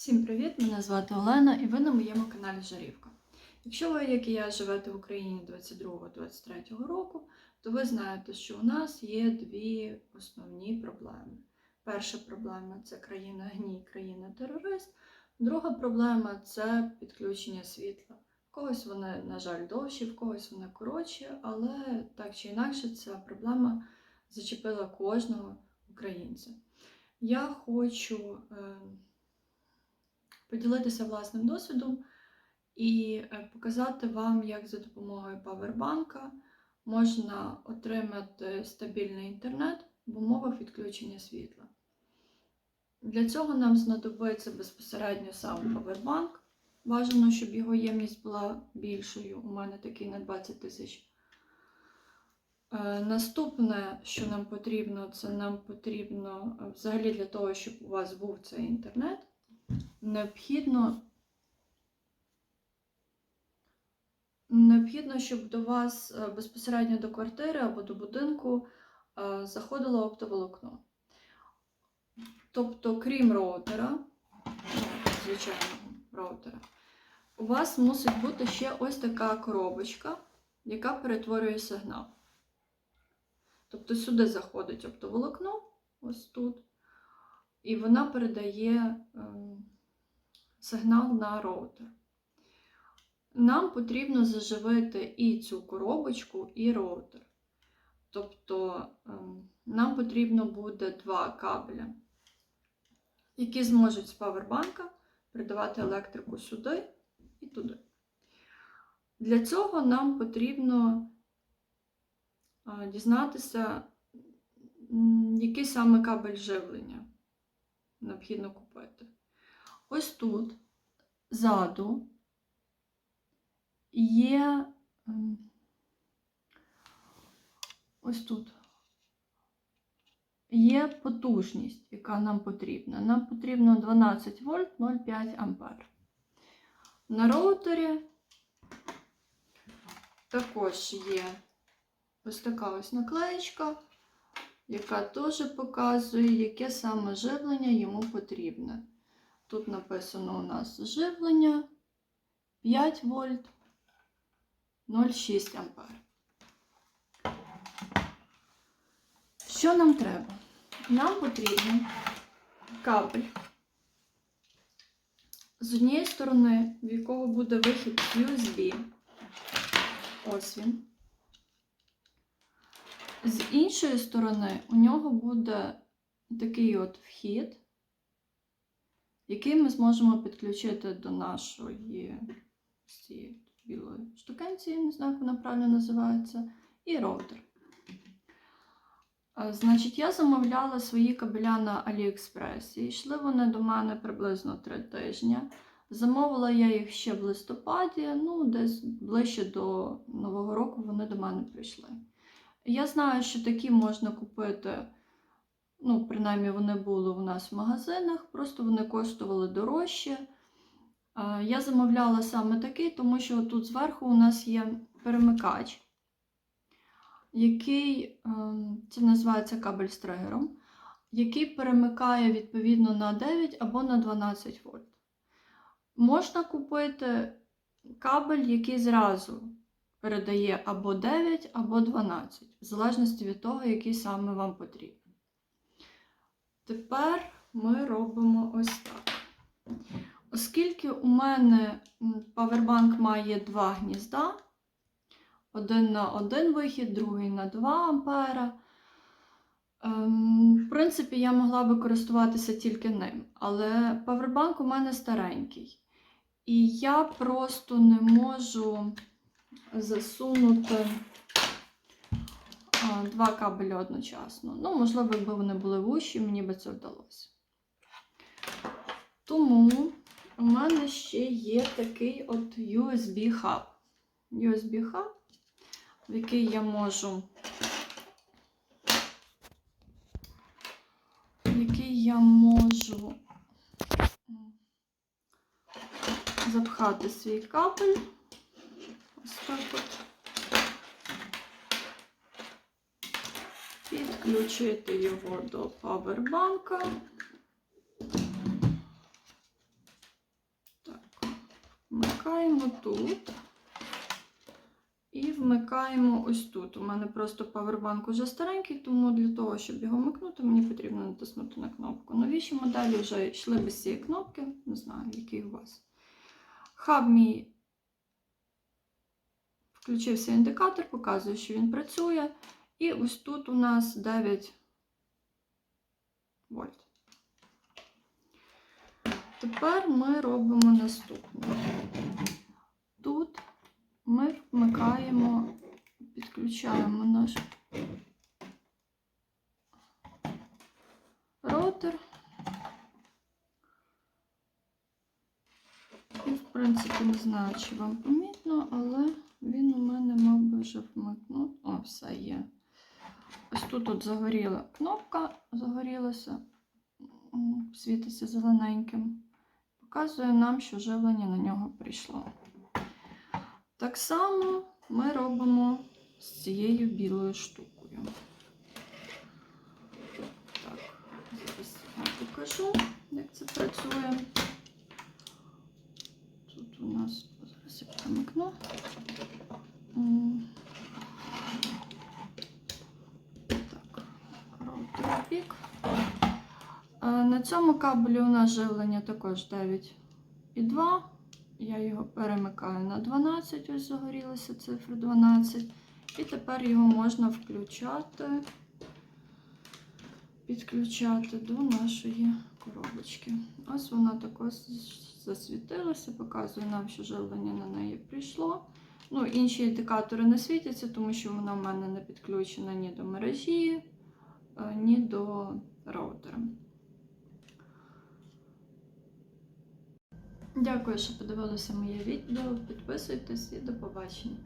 Всім привіт! Мене звати Олена і ви на моєму каналі Жарівка. Якщо ви, як і я, живете в Україні 22-23 року, то ви знаєте, що у нас є дві основні проблеми. Перша проблема це країна гній, країна терорист. Друга проблема це підключення світла. В когось вони, на жаль, довші, в когось вони коротші, але так чи інакше ця проблема зачепила кожного українця. Я хочу. Поділитися власним досвідом і е, показати вам, як за допомогою павербанка можна отримати стабільний інтернет в умовах відключення світла. Для цього нам знадобиться безпосередньо сам павербанк. Бажано, щоб його ємність була більшою. У мене такий на 20 тисяч. Е, Наступне, що нам потрібно, це нам потрібно е, взагалі для того, щоб у вас був цей інтернет необхідно, необхідно, щоб до вас е, безпосередньо до квартири або до будинку е, заходило оптоволокно. Тобто, крім роутера, звичайного роутера, у вас мусить бути ще ось така коробочка, яка перетворює сигнал. Тобто сюди заходить оптоволокно, ось тут, і вона передає ем, сигнал на роутер. Нам потрібно заживити і цю коробочку, і роутер. Тобто ем, нам потрібно буде два кабеля, які зможуть з павербанка передавати електрику сюди і туди. Для цього нам потрібно е, дізнатися, який саме кабель живлення необхідно купити. Ось тут ззаду є ем, ось тут є потужність, яка нам потрібна. Нам потрібно 12 вольт 0,5 ампер. На роутері також є ось така ось наклеєчка, яка теж показує, яке саме живлення йому потрібне. Тут написано у нас живлення 5 вольт 0,6 ампер. Що нам треба? Нам потрібен кабель. З однієї сторони, в якого буде вихід USB. Ось він. З іншої сторони, у нього буде такий от вхід, який ми зможемо підключити до нашої цієї білої штукенції, не знаю, як вона правильно називається, і роутер. Значить, я замовляла свої кабеля на AliExpress. І йшли вони до мене приблизно 3 тижні. Замовила я їх ще в листопаді, ну, десь ближче до Нового року вони до мене прийшли. Я знаю, що такі можна купити, ну, принаймні, вони були у нас в магазинах, просто вони коштували дорожче. Я замовляла саме такий, тому що тут зверху у нас є перемикач, який, ем, це називається кабель з тригером, який перемикає відповідно на 9 або на 12 вольт. Можна купити кабель, який зразу передає або 9, або 12, в залежності від того, який саме вам потрібен. Тепер ми робимо ось так. Оскільки у мене павербанк має два гнізда, один на один вихід, другий на 2 ампера. Ем, в принципі, я могла би користуватися тільки ним, але павербанк у мене старенький. І я просто не можу засунути два кабелі одночасно. Ну, можливо, якби вони були вущі, мені би це вдалося. Тому у мене ще є такий от USB-хаб. USB-хаб, в який я можу. який я можу запхати свій кабель. Ось так от. Підключити його до павербанка. Так, Вмикаємо тут. І вмикаємо ось тут. У мене просто павербанк уже старенький, тому для того, щоб його вмикнути, мені потрібно натиснути на кнопку. Новіші моделі вже йшли без цієї кнопки, не знаю, який у вас. Хаб мій включився індикатор, показує, що він працює. І ось тут у нас 9 вольт. Тепер ми робимо наступне. Тут ми вмикаємо, підключаємо наш роутер. І, в принципі, не знаю, чи вам помітно, але він у мене мав би вже вмикнути. О, все є. Тут от загоріла кнопка, загорілася, світиться зелененьким. Показує нам, що живлення на нього прийшло. Так само ми робимо з цією білою штукою. Так, зараз я покажу, як це працює. Тут у нас зараз я перемикну. М. Так, роутер пік. Е, На цьому кабелі у нас живлення також 9,2. Я його перемикаю на 12, ось загорілася цифра 12. І тепер його можна включати, підключати до нашої коробочки. Ось вона також засвітилася, показує нам, що живлення на неї прийшло. Ну, інші індикатори не світяться, тому що вона в мене не підключена ні до мережі, е, ні до роутера. Дякую, що подивилися моє відео. Підписуйтесь і до побачення.